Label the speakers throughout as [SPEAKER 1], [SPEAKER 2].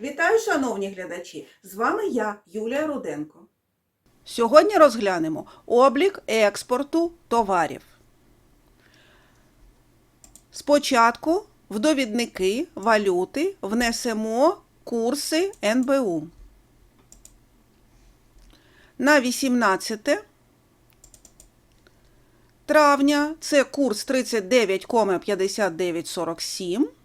[SPEAKER 1] Вітаю, шановні глядачі! З вами я, Юлія Руденко. Сьогодні розглянемо облік експорту товарів. Спочатку в довідники валюти внесемо курси НБУ. На 18 травня це курс 39,5947.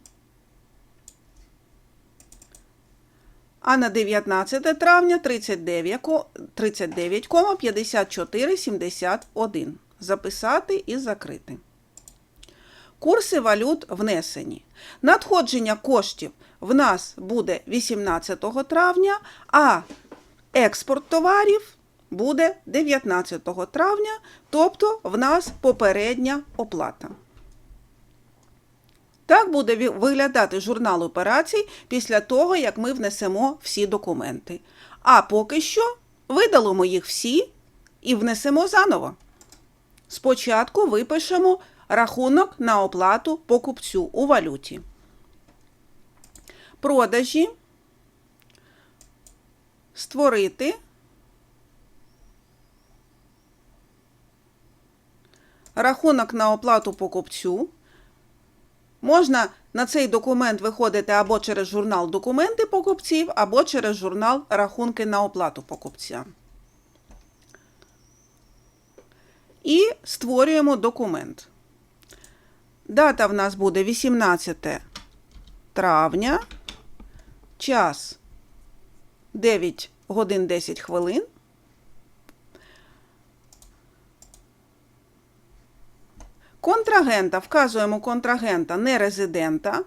[SPEAKER 1] А на 19 травня 39,5471. Записати і закрити. Курси валют внесені. Надходження коштів в нас буде 18 травня, а експорт товарів буде 19 травня, тобто в нас попередня оплата. Так буде виглядати журнал операцій після того, як ми внесемо всі документи. А поки що видалимо їх всі і внесемо заново. Спочатку випишемо рахунок на оплату покупцю у валюті. Продажі. Створити. Рахунок на оплату покупцю. Можна на цей документ виходити або через журнал документи покупців, або через журнал рахунки на оплату покупця. І створюємо документ. Дата в нас буде 18 травня, час 9 годин 10 хвилин. Контрагента вказуємо контрагента не резидента,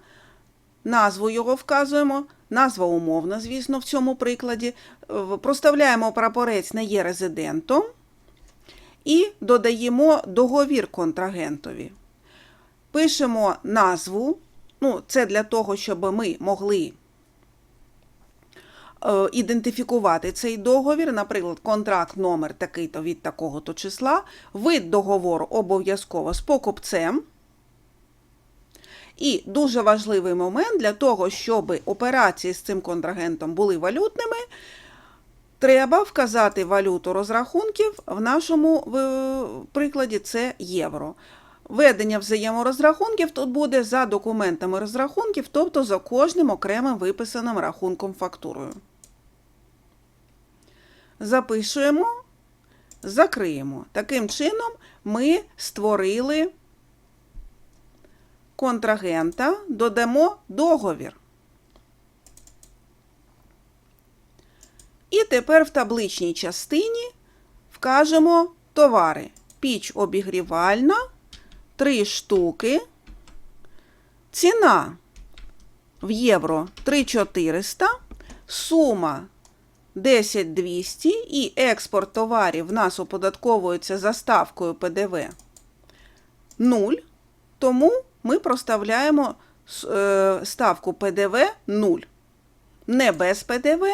[SPEAKER 1] назву його вказуємо, назва умовна, звісно, в цьому прикладі. Проставляємо прапорець не є резидентом і додаємо договір контрагентові. Пишемо назву. Ну, це для того, щоб ми могли ідентифікувати цей договір, наприклад, контракт номер такий-то від такого-то числа, вид договору обов'язково з покупцем. І дуже важливий момент для того, щоб операції з цим контрагентом були валютними, треба вказати валюту розрахунків. В нашому е, прикладі це євро. Ведення взаєморозрахунків тут буде за документами розрахунків, тобто за кожним окремим виписаним рахунком фактурою. Запишуємо, закриємо. Таким чином ми створили контрагента, додамо договір. І тепер в табличній частині вкажемо товари. Піч обігрівальна, 3 штуки. Ціна в євро 3400, сума 10200 і експорт товарів в нас оподатковується за ставкою ПДВ 0, тому ми проставляємо е, ставку ПДВ 0. Не без ПДВ,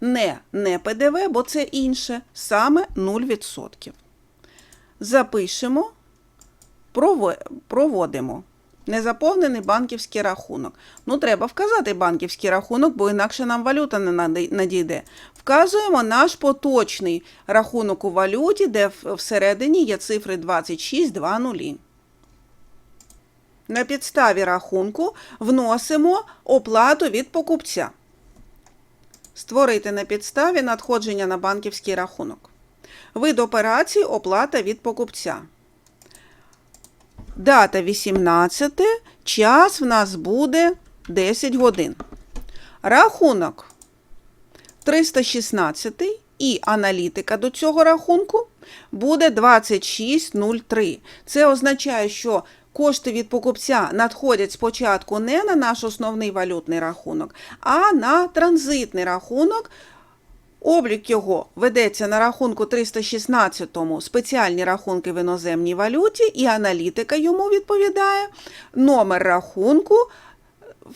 [SPEAKER 1] не не ПДВ, бо це інше, саме 0%. Запишемо, проводимо. Незаповнений банківський рахунок. Ну, треба вказати банківський рахунок, бо інакше нам валюта не надійде. Вказуємо наш поточний рахунок у валюті, де всередині є цифри 2620. На підставі рахунку вносимо оплату від покупця. Створити на підставі надходження на банківський рахунок. Вид операції оплата від покупця. Дата 18, час в нас буде 10 годин. Рахунок 316 і аналітика до цього рахунку буде 2603. Це означає, що кошти від покупця надходять спочатку не на наш основний валютний рахунок, а на транзитний рахунок. Облік його ведеться на рахунку 316 спеціальні рахунки в іноземній валюті, і аналітика йому відповідає номер рахунку,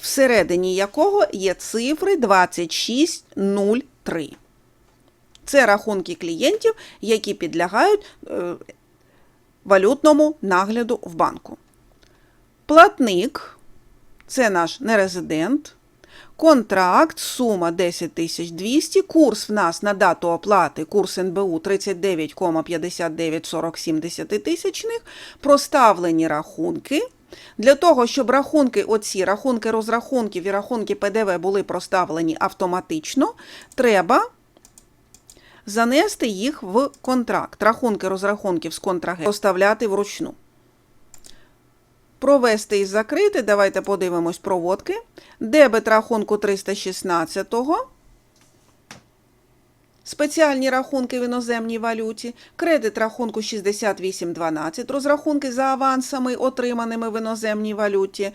[SPEAKER 1] всередині якого є цифри 2603. Це рахунки клієнтів, які підлягають е, валютному нагляду в банку. Платник це наш нерезидент. Контракт, сума 10 200, курс в нас на дату оплати, курс НБУ 39,5947 тисячних, проставлені рахунки. Для того, щоб рахунки, оці рахунки розрахунків і рахунки ПДВ були проставлені автоматично, треба занести їх в контракт. Рахунки розрахунків з контрагентом поставляти вручну. Провести і закрити. Давайте подивимось проводки. Дебет рахунку 316-го. Спеціальні рахунки в іноземній валюті, кредит рахунку 6812, розрахунки за авансами, отриманими в іноземній валюті,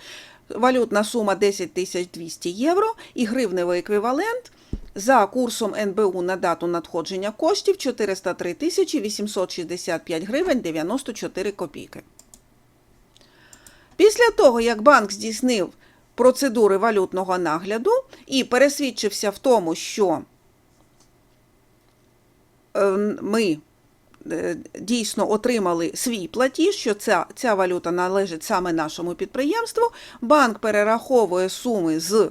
[SPEAKER 1] валютна сума 10 200 євро і гривневий еквівалент за курсом НБУ на дату надходження коштів 403 865 гривень 94 копійки. Після того, як банк здійснив процедури валютного нагляду і пересвідчився в тому, що е, ми е, дійсно отримали свій платіж, що ця, ця валюта належить саме нашому підприємству, банк перераховує суми з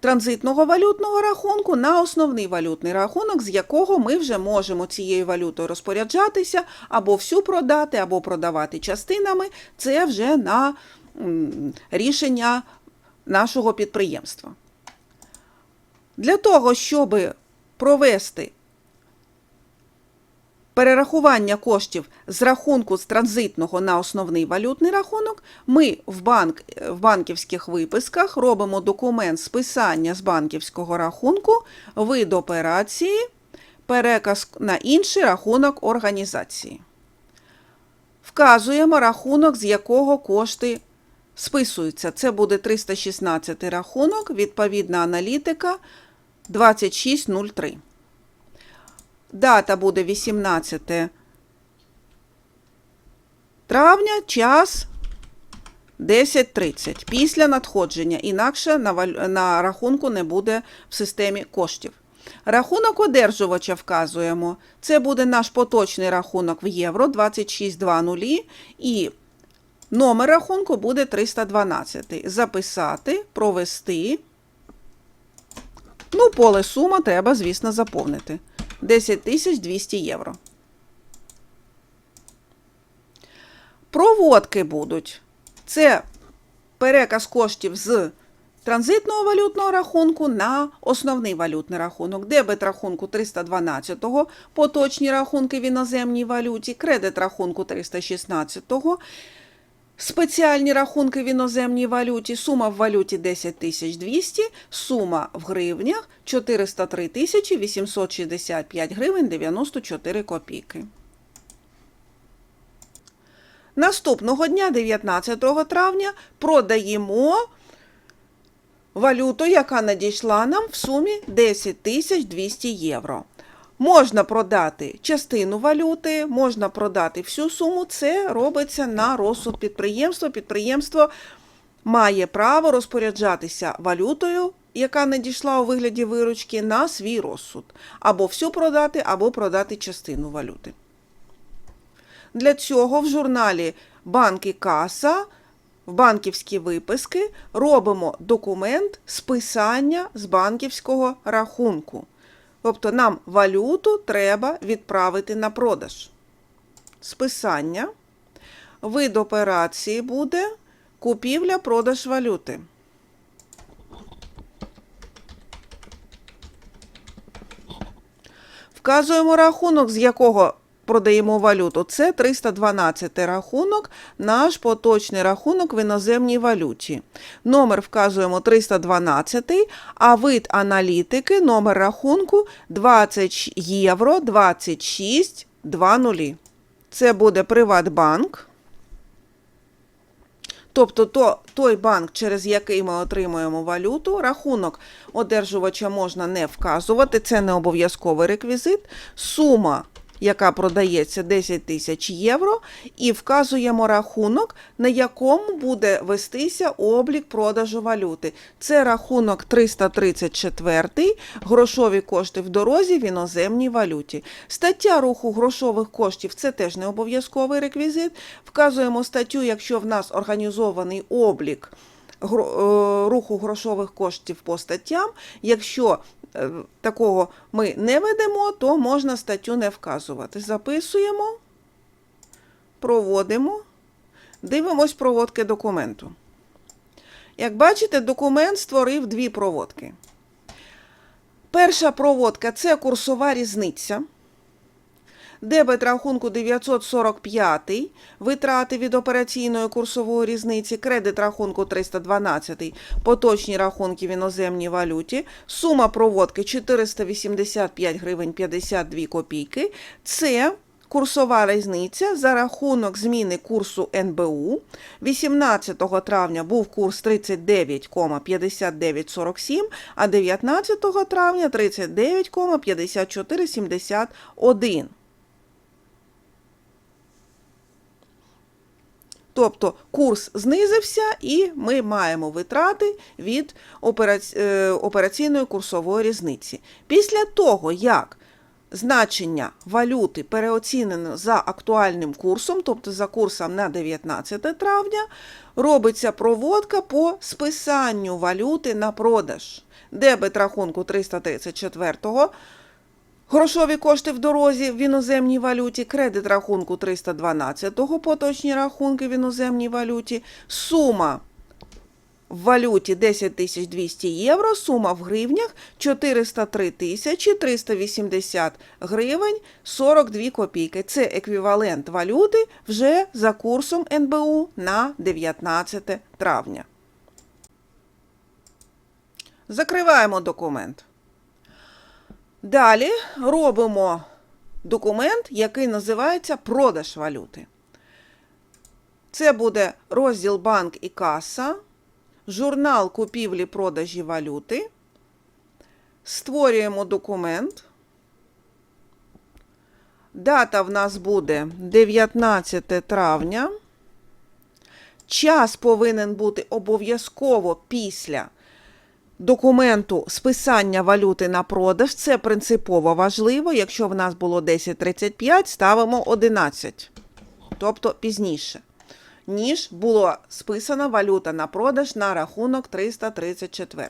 [SPEAKER 1] транзитного валютного рахунку на основний валютний рахунок, з якого ми вже можемо цією валютою розпоряджатися, або всю продати, або продавати частинами. Це вже на рішення нашого підприємства. Для того, щоб провести перерахування коштів з рахунку з транзитного на основний валютний рахунок, ми в, банк, в банківських виписках робимо документ списання з банківського рахунку, вид операції, переказ на інший рахунок організації. Вказуємо рахунок, з якого кошти списуються. Це буде 316 рахунок, відповідна аналітика 2603. Дата буде 18 травня, час 10.30 після надходження. Інакше на, на рахунку не буде в системі коштів. Рахунок одержувача вказуємо. Це буде наш поточний рахунок в євро 2620 і номер рахунку буде 312. Записати, провести. Ну, поле сума треба, звісно, заповнити. 10 200 євро. Проводки будуть. Це переказ коштів з транзитного валютного рахунку на основний валютний рахунок. Дебет рахунку 312-го, поточні рахунки в іноземній валюті, кредит рахунку 316-го, Спеціальні рахунки в іноземній валюті, сума в валюті 10 200, сума в гривнях 403 865 гривень 94 копійки. Наступного дня, 19 травня, продаємо валюту, яка надійшла нам в сумі 10 200 євро. Можна продати частину валюти, можна продати всю суму. Це робиться на розсуд підприємства. Підприємство має право розпоряджатися валютою, яка надійшла у вигляді виручки, на свій розсуд. Або всю продати, або продати частину валюти. Для цього в журналі Банк і каса в банківські виписки робимо документ списання з банківського рахунку. Тобто нам валюту треба відправити на продаж. Списання. Вид операції буде купівля-продаж валюти. Вказуємо рахунок, з якого продаємо валюту. Це 312 рахунок, наш поточний рахунок в іноземній валюті. Номер вказуємо 312, а вид аналітики, номер рахунку 20 євро 26 20. Це буде Приватбанк. Тобто то, той банк, через який ми отримуємо валюту, рахунок одержувача можна не вказувати, це не обов'язковий реквізит. Сума, яка продається 10 тисяч євро, і вказуємо рахунок, на якому буде вестися облік продажу валюти. Це рахунок 334, грошові кошти в дорозі в іноземній валюті. Стаття руху грошових коштів це теж не обов'язковий реквізит. Вказуємо статтю, якщо в нас організований облік руху грошових коштів по статтям. Якщо е, такого ми не ведемо, то можна статтю не вказувати. Записуємо, проводимо, дивимось проводки документу. Як бачите, документ створив дві проводки. Перша проводка це курсова різниця. Дебет рахунку 945, витрати від операційної курсової різниці, кредит рахунку 312, поточні рахунки в іноземній валюті, сума проводки 485 гривень 52 копійки. Це курсова різниця за рахунок зміни курсу НБУ. 18 травня був курс 39,5947, а 19 травня 39,5471. Тобто курс знизився, і ми маємо витрати від е, операційної курсової різниці. Після того, як значення валюти переоцінено за актуальним курсом, тобто за курсом на 19 травня, робиться проводка по списанню валюти на продаж. Дебет рахунку 334 Грошові кошти в дорозі в іноземній валюті, кредит рахунку 312-го, поточні рахунки в іноземній валюті, сума в валюті 10 200 євро, сума в гривнях 403 тисячі 380 гривень 42 копійки. Це еквівалент валюти вже за курсом НБУ на 19 травня. Закриваємо документ. Далі робимо документ, який називається продаж валюти. Це буде розділ банк і каса, журнал купівлі-продажі валюти. Створюємо документ. Дата в нас буде 19 травня. Час повинен бути обов'язково після документу списання валюти на продаж. Це принципово важливо. Якщо в нас було 10.35, ставимо 11, тобто пізніше, ніж була списана валюта на продаж на рахунок 334.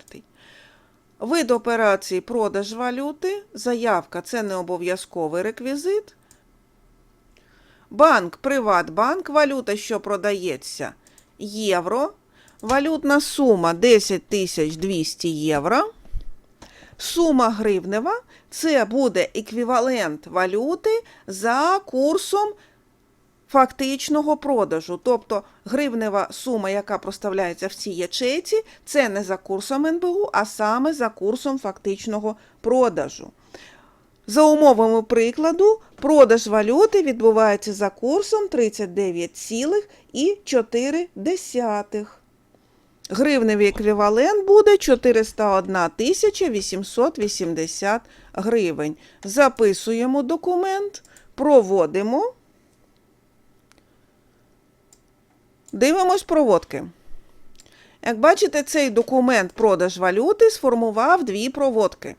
[SPEAKER 1] Вид операції продаж валюти, заявка це не обов'язковий реквізит. Банк, Приватбанк, валюта, що продається євро. Валютна сума 10 200 євро. Сума гривнева це буде еквівалент валюти за курсом фактичного продажу. Тобто гривнева сума, яка проставляється в цій ячейці, це не за курсом НБУ, а саме за курсом фактичного продажу. За умовами прикладу, продаж валюти відбувається за курсом 39,4. Гривневий еквівалент буде 401 880 гривень. Записуємо документ, проводимо. Дивимось проводки. Як бачите, цей документ продаж валюти сформував дві проводки.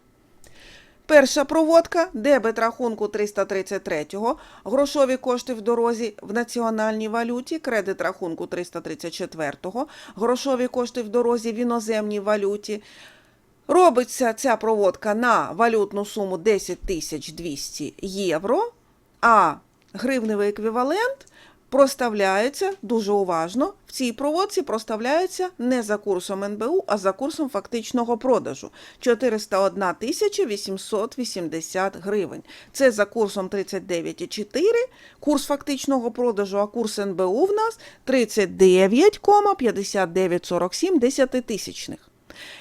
[SPEAKER 1] Перша проводка дебет рахунку 333-го, грошові кошти в дорозі в національній валюті, кредит рахунку 334-го, грошові кошти в дорозі в іноземній валюті. Робиться ця проводка на валютну суму 10 200 євро, а гривневий еквівалент проставляється дуже уважно. В цій проводці проставляється не за курсом НБУ, а за курсом фактичного продажу 401 880 гривень. Це за курсом 39,4, курс фактичного продажу, а курс НБУ в нас 39,5947 десятитисячних.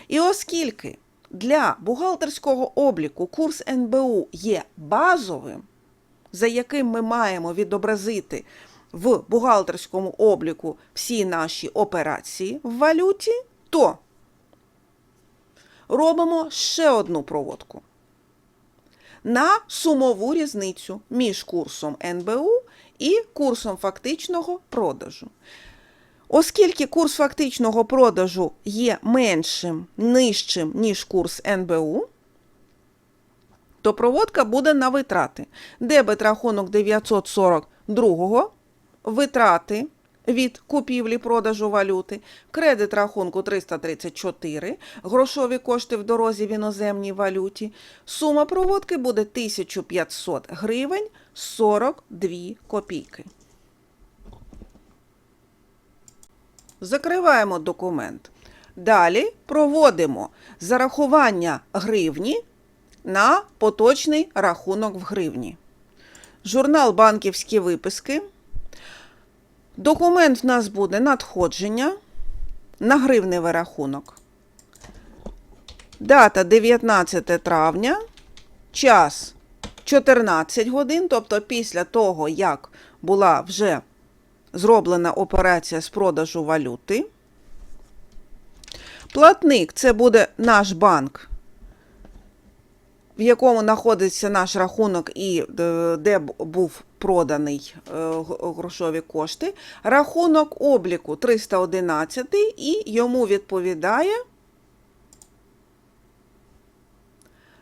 [SPEAKER 1] І оскільки для бухгалтерського обліку курс НБУ є базовим, за яким ми маємо відобразити в бухгалтерському обліку всі наші операції в валюті, то робимо ще одну проводку на сумову різницю між курсом НБУ і курсом фактичного продажу. Оскільки курс фактичного продажу є меншим, нижчим, ніж курс НБУ, то проводка буде на витрати. Дебет рахунок 942 витрати від купівлі-продажу валюти, кредит рахунку 334, грошові кошти в дорозі в іноземній валюті. Сума проводки буде 1500 гривень 42 копійки. Закриваємо документ. Далі проводимо зарахування гривні на поточний рахунок в гривні. Журнал банківські виписки. Документ в нас буде надходження на гривневий рахунок. Дата 19 травня, час 14 годин, тобто після того, як була вже зроблена операція з продажу валюти. Платник це буде наш банк, в якому знаходиться наш рахунок і е, де був проданий е, грошові кошти. Рахунок обліку 311 і йому відповідає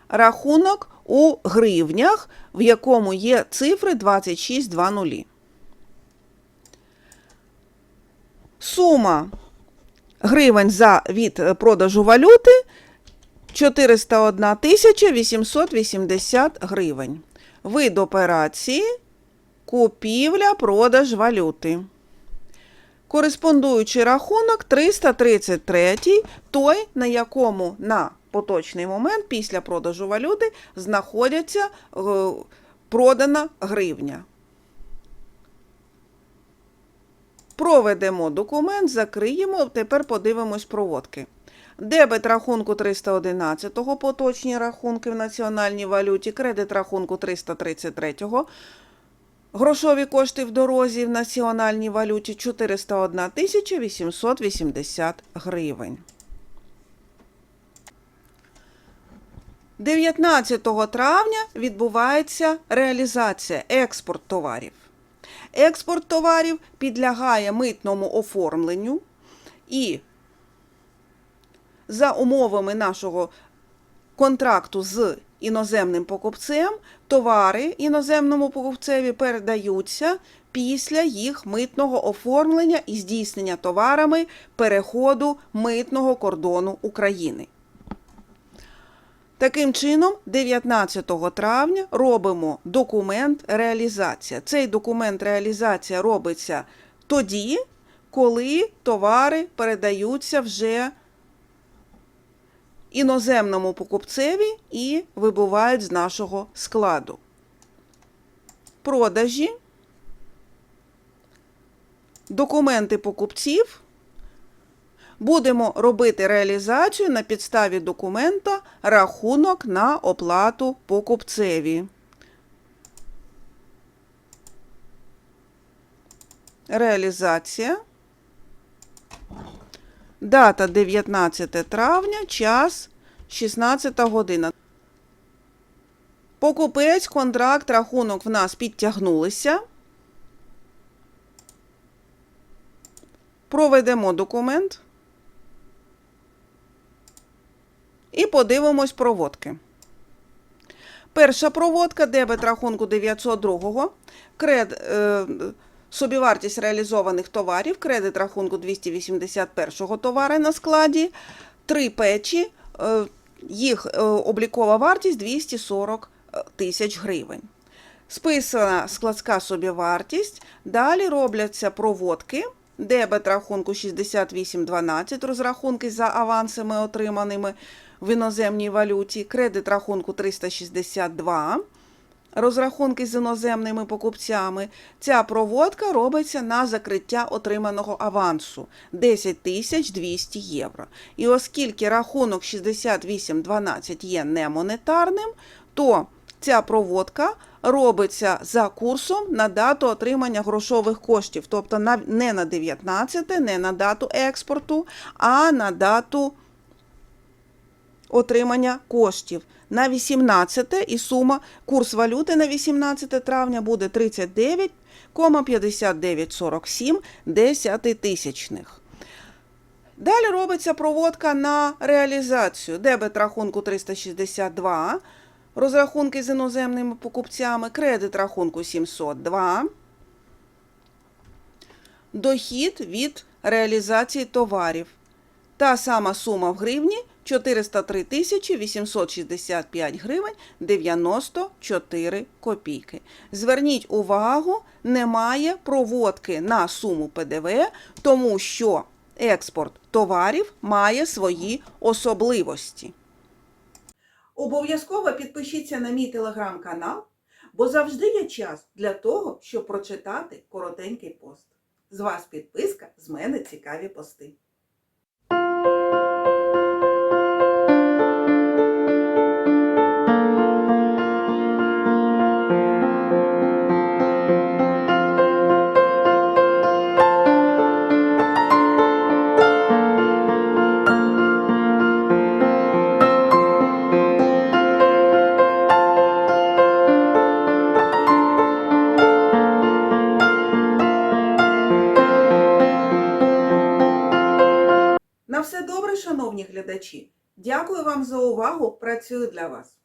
[SPEAKER 1] рахунок у гривнях, в якому є цифри 2620. Сума гривень за від е, продажу валюти 401 тисяча 880 гривень. Вид операції купівля, продаж валюти. Кореспондуючий рахунок 333, той, на якому на поточний момент після продажу валюти знаходиться е, продана гривня. Проведемо документ, закриємо, тепер подивимось проводки. Дебет рахунку 311, поточні рахунки в національній валюті, кредит рахунку 333-го. грошові кошти в дорозі в національній валюті 401 880 гривень. 19 травня відбувається реалізація експорт товарів. Експорт товарів підлягає митному оформленню і за умовами нашого контракту з іноземним покупцем товари іноземному покупцеві передаються після їх митного оформлення і здійснення товарами переходу митного кордону України. Таким чином, 19 травня робимо документ реалізація. Цей документ реалізація робиться тоді, коли товари передаються вже іноземному покупцеві і вибувають з нашого складу. Продажі, документи покупців. Будемо робити реалізацію на підставі документа рахунок на оплату покупцеві. Реалізація. Дата 19 травня, час 16 година. Покупець, контракт, рахунок в нас підтягнулися. Проведемо документ. І подивимось проводки. Перша проводка дебет рахунку 902, кред, е, собівартість реалізованих товарів, кредит рахунку 281 товари на складі, три печі, е, їх е, облікова вартість 240 тисяч гривень. Списана складська собівартість, далі робляться проводки. Дебет рахунку 6812, розрахунки за авансами, отриманими в іноземній валюті, кредит рахунку 362, розрахунки з іноземними покупцями. Ця проводка робиться на закриття отриманого авансу 10 тисяч 200 євро. І оскільки рахунок 6812 є немонетарним, то ця проводка робиться за курсом на дату отримання грошових коштів, тобто не на 19, не на дату експорту, а на дату отримання коштів. На 18 і сума курс валюти на 18 травня буде 39,5947 десятитисячних. Далі робиться проводка на реалізацію. Дебет рахунку 362, розрахунки з іноземними покупцями, кредит рахунку 702. дохід від реалізації товарів. Та сама сума в гривні 403 тисячі 865 гривень 94 копійки. Зверніть увагу, немає проводки на суму ПДВ, тому що експорт товарів має свої особливості. Обов'язково підпишіться на мій телеграм-канал, бо завжди є час для того, щоб прочитати коротенький пост. З вас підписка, з мене цікаві пости. Дякую вам за увагу. Працюю для вас.